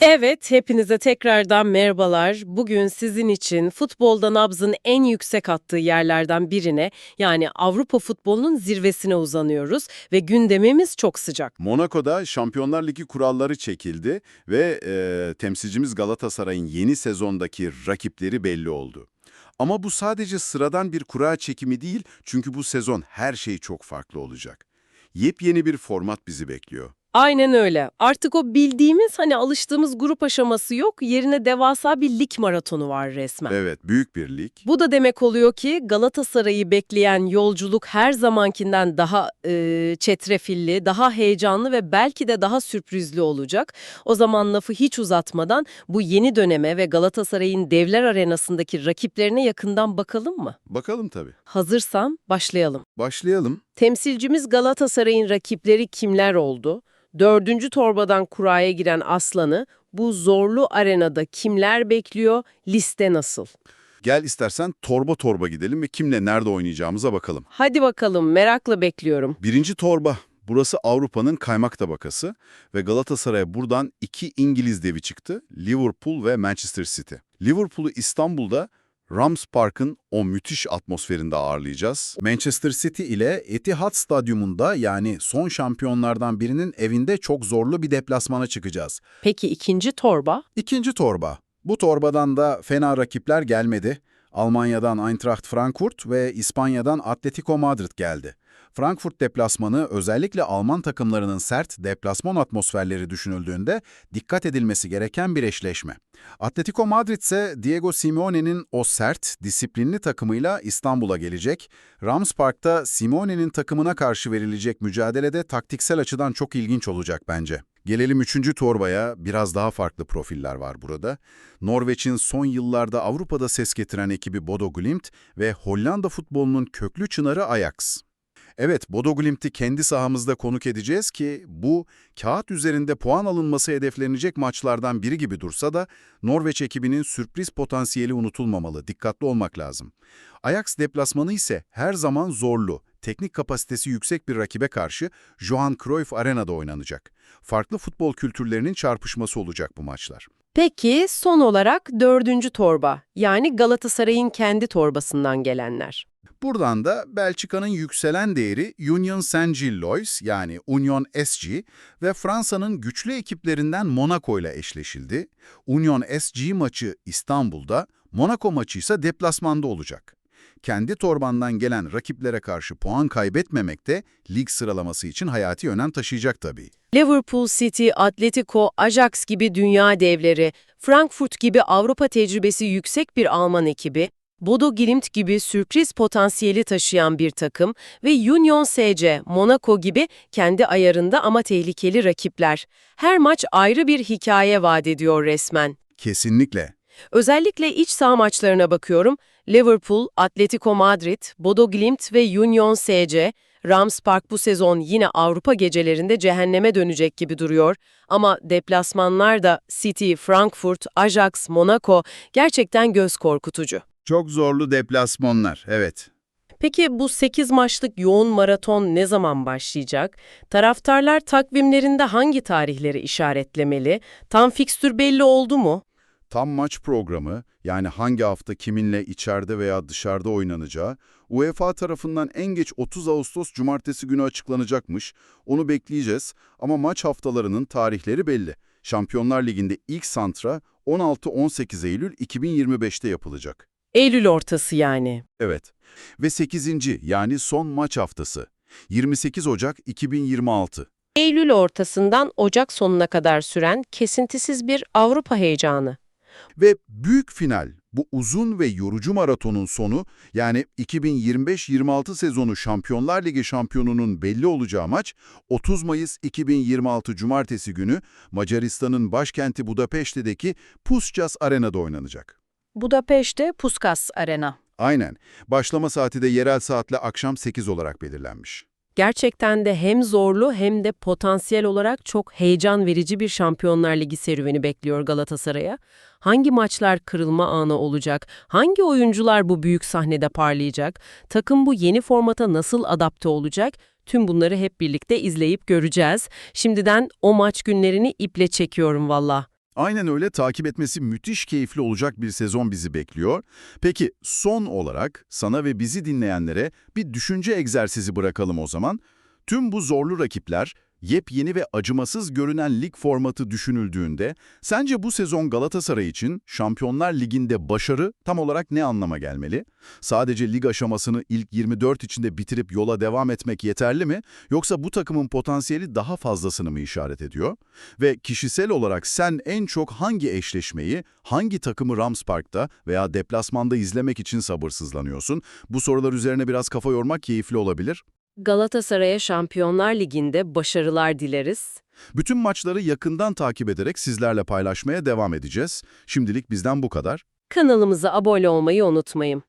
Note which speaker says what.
Speaker 1: Evet, hepinize tekrardan merhabalar. Bugün sizin için futbolda nabzın en yüksek attığı yerlerden birine, yani Avrupa futbolunun zirvesine uzanıyoruz ve gündemimiz çok sıcak.
Speaker 2: Monaco'da Şampiyonlar Ligi kuralları çekildi ve e, temsilcimiz Galatasaray'ın yeni sezondaki rakipleri belli oldu. Ama bu sadece sıradan bir kura çekimi değil çünkü bu sezon her şey çok farklı olacak. Yepyeni bir format bizi bekliyor.
Speaker 1: Aynen öyle. Artık o bildiğimiz hani alıştığımız grup aşaması yok, yerine devasa bir lig maratonu var resmen.
Speaker 2: Evet, büyük bir lig.
Speaker 1: Bu da demek oluyor ki Galatasaray'ı bekleyen yolculuk her zamankinden daha e, çetrefilli, daha heyecanlı ve belki de daha sürprizli olacak. O zaman lafı hiç uzatmadan bu yeni döneme ve Galatasaray'ın devler arenasındaki rakiplerine yakından bakalım mı?
Speaker 2: Bakalım tabii.
Speaker 1: Hazırsam başlayalım.
Speaker 2: Başlayalım.
Speaker 1: Temsilcimiz Galatasaray'ın rakipleri kimler oldu? Dördüncü torbadan kuraya giren Aslan'ı bu zorlu arenada kimler bekliyor? Liste nasıl?
Speaker 2: Gel istersen torba torba gidelim ve kimle nerede oynayacağımıza bakalım.
Speaker 1: Hadi bakalım merakla bekliyorum.
Speaker 2: Birinci torba. Burası Avrupa'nın kaymak tabakası ve Galatasaray'a buradan iki İngiliz devi çıktı. Liverpool ve Manchester City. Liverpool'u İstanbul'da Rams Park'ın o müthiş atmosferinde ağırlayacağız. Manchester City ile Etihad Stadyumunda yani son şampiyonlardan birinin evinde çok zorlu bir deplasmana çıkacağız.
Speaker 1: Peki ikinci torba?
Speaker 2: İkinci torba. Bu torbadan da fena rakipler gelmedi. Almanya'dan Eintracht Frankfurt ve İspanya'dan Atletico Madrid geldi. Frankfurt deplasmanı özellikle Alman takımlarının sert deplasman atmosferleri düşünüldüğünde dikkat edilmesi gereken bir eşleşme. Atletico Madrid ise Diego Simeone'nin o sert, disiplinli takımıyla İstanbul'a gelecek. Rams Park'ta Simeone'nin takımına karşı verilecek mücadelede taktiksel açıdan çok ilginç olacak bence. Gelelim üçüncü torbaya, biraz daha farklı profiller var burada. Norveç'in son yıllarda Avrupa'da ses getiren ekibi Bodo Glimt ve Hollanda futbolunun köklü çınarı Ajax. Evet, Bodo Glimt'i kendi sahamızda konuk edeceğiz ki bu kağıt üzerinde puan alınması hedeflenecek maçlardan biri gibi dursa da Norveç ekibinin sürpriz potansiyeli unutulmamalı, dikkatli olmak lazım. Ajax deplasmanı ise her zaman zorlu, teknik kapasitesi yüksek bir rakibe karşı Johan Cruyff Arena'da oynanacak. Farklı futbol kültürlerinin çarpışması olacak bu maçlar.
Speaker 1: Peki son olarak dördüncü torba yani Galatasaray'ın kendi torbasından gelenler.
Speaker 2: Buradan da Belçika'nın yükselen değeri Union Saint-Gillois yani Union SG ve Fransa'nın güçlü ekiplerinden Monaco ile eşleşildi. Union SG maçı İstanbul'da, Monaco maçı ise deplasmanda olacak. Kendi torbandan gelen rakiplere karşı puan kaybetmemek de lig sıralaması için hayati önem taşıyacak tabii.
Speaker 1: Liverpool City, Atletico, Ajax gibi dünya devleri, Frankfurt gibi Avrupa tecrübesi yüksek bir Alman ekibi, Bodo Glimt gibi sürpriz potansiyeli taşıyan bir takım ve Union SC, Monaco gibi kendi ayarında ama tehlikeli rakipler. Her maç ayrı bir hikaye vaat ediyor resmen.
Speaker 2: Kesinlikle.
Speaker 1: Özellikle iç saha maçlarına bakıyorum. Liverpool, Atletico Madrid, Bodo Glimt ve Union SC, Rams Park bu sezon yine Avrupa gecelerinde cehenneme dönecek gibi duruyor. Ama deplasmanlar da City, Frankfurt, Ajax, Monaco gerçekten göz korkutucu.
Speaker 2: Çok zorlu deplasmanlar, evet.
Speaker 1: Peki bu 8 maçlık yoğun maraton ne zaman başlayacak? Taraftarlar takvimlerinde hangi tarihleri işaretlemeli? Tam fikstür belli oldu mu?
Speaker 2: Tam maç programı, yani hangi hafta kiminle içeride veya dışarıda oynanacağı, UEFA tarafından en geç 30 Ağustos Cumartesi günü açıklanacakmış. Onu bekleyeceğiz ama maç haftalarının tarihleri belli. Şampiyonlar Ligi'nde ilk santra 16-18 Eylül 2025'te yapılacak.
Speaker 1: Eylül ortası yani.
Speaker 2: Evet. Ve 8. yani son maç haftası 28 Ocak 2026.
Speaker 1: Eylül ortasından Ocak sonuna kadar süren kesintisiz bir Avrupa heyecanı.
Speaker 2: Ve büyük final, bu uzun ve yorucu maratonun sonu, yani 2025-26 sezonu Şampiyonlar Ligi şampiyonunun belli olacağı maç, 30 Mayıs 2026 Cumartesi günü Macaristan'ın başkenti Budapeşte'deki Puskas Arena'da oynanacak.
Speaker 3: Budapeşte Puskas Arena.
Speaker 2: Aynen. Başlama saati de yerel saatle akşam 8 olarak belirlenmiş.
Speaker 1: Gerçekten de hem zorlu hem de potansiyel olarak çok heyecan verici bir Şampiyonlar Ligi serüveni bekliyor Galatasaray'a. Hangi maçlar kırılma anı olacak? Hangi oyuncular bu büyük sahnede parlayacak? Takım bu yeni formata nasıl adapte olacak? Tüm bunları hep birlikte izleyip göreceğiz. Şimdiden o maç günlerini iple çekiyorum valla.
Speaker 2: Aynen öyle takip etmesi müthiş keyifli olacak bir sezon bizi bekliyor. Peki son olarak sana ve bizi dinleyenlere bir düşünce egzersizi bırakalım o zaman. Tüm bu zorlu rakipler, yepyeni ve acımasız görünen lig formatı düşünüldüğünde sence bu sezon Galatasaray için Şampiyonlar Ligi'nde başarı tam olarak ne anlama gelmeli? Sadece lig aşamasını ilk 24 içinde bitirip yola devam etmek yeterli mi? Yoksa bu takımın potansiyeli daha fazlasını mı işaret ediyor? Ve kişisel olarak sen en çok hangi eşleşmeyi, hangi takımı Rams Park'ta veya deplasmanda izlemek için sabırsızlanıyorsun? Bu sorular üzerine biraz kafa yormak keyifli olabilir.
Speaker 1: Galatasaray'a Şampiyonlar Ligi'nde başarılar dileriz.
Speaker 2: Bütün maçları yakından takip ederek sizlerle paylaşmaya devam edeceğiz. Şimdilik bizden bu kadar.
Speaker 1: Kanalımıza abone olmayı unutmayın.